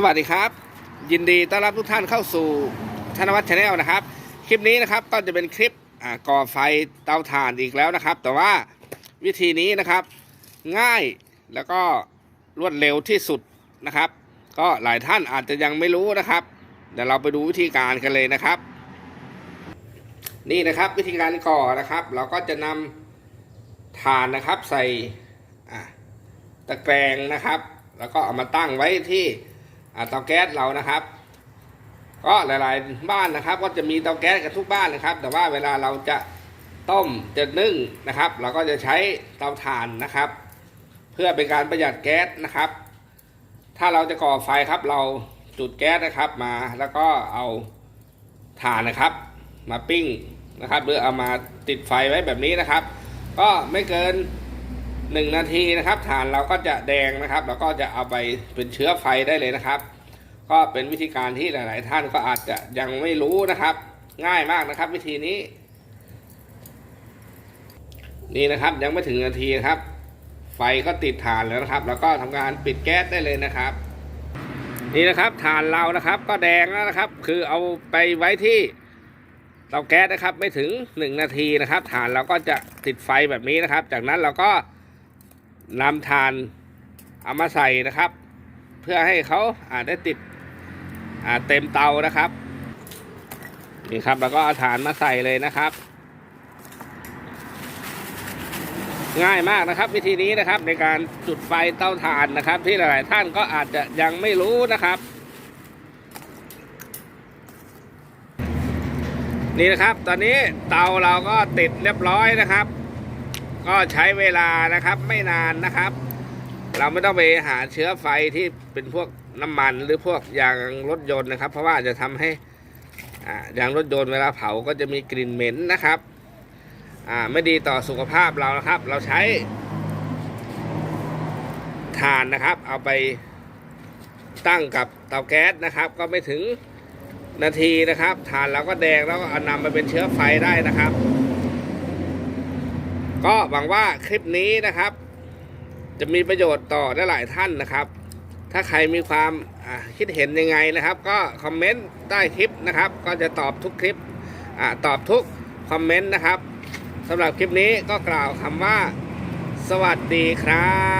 สวัสดีครับ ยินดีต้อนรับทุกท่านเข้าสู่ธนวัฒน์ชาแนลนะครับ คลิปนี้นะครับก็จะเป็นคลิปก่อไฟเตาถ่านอีกแล้วนะครับ แต่ว่าวิธีนี้นะครับง่ายแล้วก็รวดเร็วที่สุดนะครับ ก็หลายท่านอาจจะยังไม่รู้นะครับเดี๋ยวเราไปดูวิธีการกันเลยนะครับ นี่นะครับวิธีการก่อนะครับ เราก็จะนำถ่านนะครับใส่ตะแกรงนะครับแล้วก็เอามาตั้งไว้ที่ เตาแก๊สเรานะครับ ก็หลาย ๆ บ้านนะครับ ก็จะมีเตาแก๊สกันทุกบ้านนะครับ แต่ว่าเวลาเราจะต้มจะนึ่งนะครับ เราก็จะใช้เตาถ่านนะครับ เพื่อเป็นการประหยัดแก๊สนะครับ ถ้าเราจะก่อไฟครับ เราจุดแก๊สนะครับมาแล้วก็เอาถ่านนะครับ มาปิ้งนะครับ หรือเอามาติดไฟไว้แบบนี้นะครับ ก็ไม่เกินหนึ่งนาทีนะครับฐานเราก็จะแดงนะครับ แล้วก็จะเอาไปเป็นเชื้อไฟได้เลยนะครับ ก็เป็นวิธีการที่หลาย ๆ ท่านก็อาจจะยังไม่รู้นะครับ ง่ายมากนะครับ วิธีนี้ นี่นะครับยังไม่ถึงนาทีครับ ไฟก็ติดฐานแล้วนะครับ แล้วก็ทำการปิดแก๊สได้เลยนะครับ นี่นะครับฐานเรานะครับ ก็แดงแล้วนะครับ คือเอาไปไว้ที่เตาแก๊สนะครับ ไม่ถึง 1 นาทีนะครับฐานเราก็จะติดไฟแบบนี้นะครับ จากนั้นเราก็นำถ่านเอามาใส่นะครับ เพื่อให้เขาอาจได้ติด อ่าเต็มเตานะครับนี่ครับ แล้วก็อาถ่านมาใส่เลยนะครับ ง่ายมากนะครับ วิธีนี้นะครับ ในการจุดไฟเตาถ่านนะครับ ที่หลาย ๆ ท่านก็อาจจะยังไม่รู้นะครับนี่นะครับ ตอนนี้เตาเราก็ติดเรียบร้อยนะครับ ก็ใช้เวลานะครับไม่นานนะครับ เราไม่ต้องไปหาเชื้อไฟที่เป็นพวก น้ำมันหรือพวกยางรถยนต์นะครับ เพราะว่าจะทำให้ยางรถยนต์เวลาเผาก็จะมีกลิ่นเหม็นนะครับไม่ดีต่อสุขภาพเรานะครับ เราใช้ถ่านนะครับ เอาไปตั้งกับเตาแก๊สนะครับ ก็ไม่ถึงนาทีนะครับถ่านเราก็แดงแล้วก็เอานำมาเป็นเชื้อไฟได้นะครับ ก็หวังว่าคลิปนี้นะครับ จะมีประโยชน์ต่อได้หลายท่านนะครับ ถ้าใครมีความคิดเห็นยังไงนะครับ ก็คอมเมนต์ใต้คลิปนะครับ ก็จะตอบทุกคลิปอตอบทุกคอมเมนต์นะครับสำหรับคลิปนี้ก็กล่าวคำว่า สวัสดีครับ